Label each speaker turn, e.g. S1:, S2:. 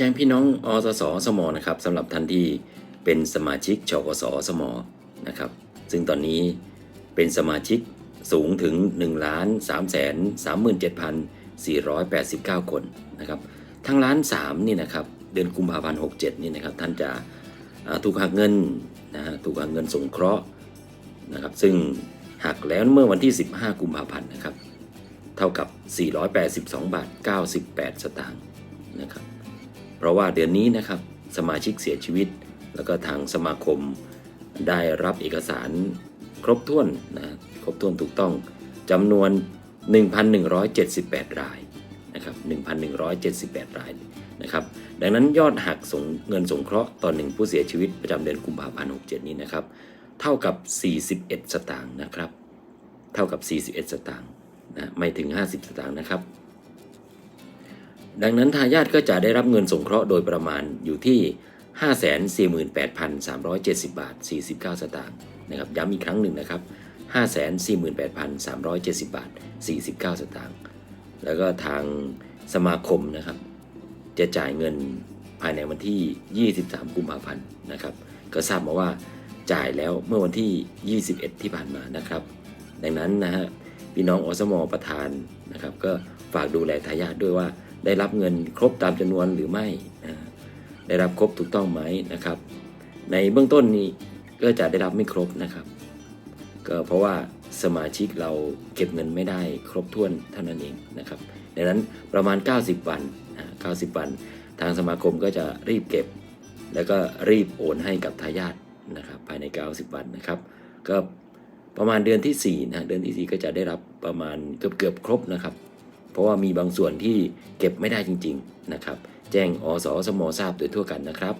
S1: แจ้งพี่น้องอสสสมนะครับสำหรับท่านที่เป็นสมาชิกชกสสมนะครับ ซึ่งตอนนี้เป็นสมาชิกสูงถึง1ล้าน3แสน37,489 คนนะครับทั้งล้าน3นี่นะครับเดือนกุมภาพันธ์67นี่นะครับท่านจะถูกหักเงินนะฮะถูกหักเงินสงเคราะห์นะครับซึ่งหักแล้วเมื่อวันที่ 15 กุมภาพันธ์นะครับเท่ากับ 482 บาท 98 สตางค์นะครับ เพราะว่าเดือนนี้นะครับสมาชิกเสียชีวิต แล้วก็ทางสมาคมได้รับเอกสารครบถ้วนนะครบถ้วนถูกต้องจำนวน 1,178 รายนะครับ1,178 รายนะครับดังนั้นยอดหักสงเงินสงเคราะห์ต่อหนึ่งผู้เสียชีวิตประจำเดือนกุมภาพันธ์67 นี้นะครับเท่ากับ 41 สตางค์นะครับ เท่ากับ 41 สตางค์นะไม่ถึง 50 สตางค์นะครับ ดังนั้นทายาทก็จะได้รับเงินสงเคราะห์โดยประมาณอยู่ที่ 548,370 บาท 49 สตางค์นะครับย้ำอีกครั้งหนึ่งนะครับ 548,370 บาท 49 สตางค์แล้วก็ทางสมาคมนะครับ จะจ่ายเงินภายในวันที่ 23 กุมภาพันธ์นะครับ ก็ทราบมาว่าจ่ายแล้วเมื่อวันที่ 21 ที่ผ่านมานะครับ ดังนั้นนะฮะพี่น้องอสมประธานนะครับ ก็ฝากดูแลทายาทด้วยว่า ได้รับเงินครบตามจำนวนหรือไม่นะได้รับครบถูกต้องไหมนะครับ ในเบื้องต้นนี้ก็จะได้รับไม่ครบนะครับ ก็เพราะว่าสมาชิกเราเก็บเงินไม่ได้ครบถ้วนเท่านั้นเองนะครับดังนั้นประมาณ 90 วัน90 วัน ทางสมาคมก็จะรีบเก็บ แล้วก็รีบโอนให้กับทายาทนะครับภายใน 90 วันนะครับก็ประมาณเดือนที่4นะเดือนที่ 4 ก็จะได้รับประมาณเกือบเกือบครบนะครับ ราะว่ามีบางส่วนที่เก็บไม่ได้จริง ๆ นะครับ แจ้งอสสมทราบโดยทั่วกันนะครับ